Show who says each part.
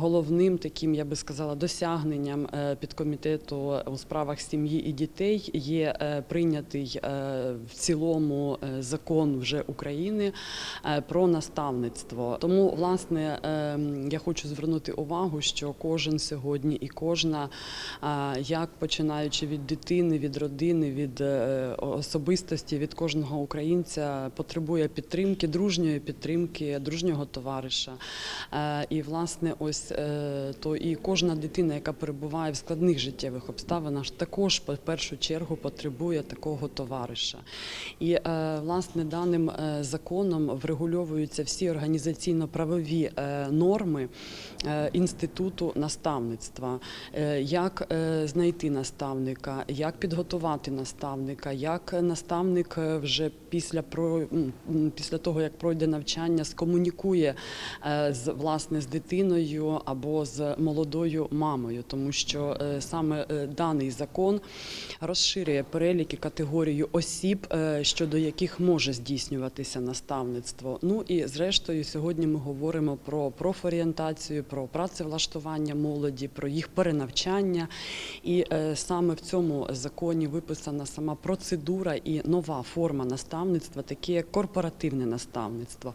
Speaker 1: головним таким, я би сказала, досягненням е, підкомітету у справах сім'ї і дітей є е, прийнятий е, в цілому закон вже України про наставництво. Тому, власне, е, я хочу звернути увагу, що кожен сьогодні і кожна, як починаючи від дитини, від родини, від особистості, від кожного українця, потребує підтримки, дружньої підтримки, дружнього товариша. І, власне, ось е, то і кожна дитина, яка перебуває в складних життєвих обставинах, також по першу чергу потребує такого товариша. І е, власне даним е, законом врегульовуються всі організаційно-правові норми інституту наставництва, як знайти наставника, як підготувати наставника, як наставник вже після про після того, як пройде навчання, скомунікує з власне з дитиною або з молодою мамою, тому що е, саме е, даний закон розширює перелік і категорію осіб, е, щодо яких може здійснюватися наставництво. Ну і зрештою, сьогодні ми говоримо про профорієнтацію, про працевлаштування молоді, про їх перенавчання. І саме в цьому законі виписана сама процедура і нова форма наставництва, таке як корпоративне наставництво.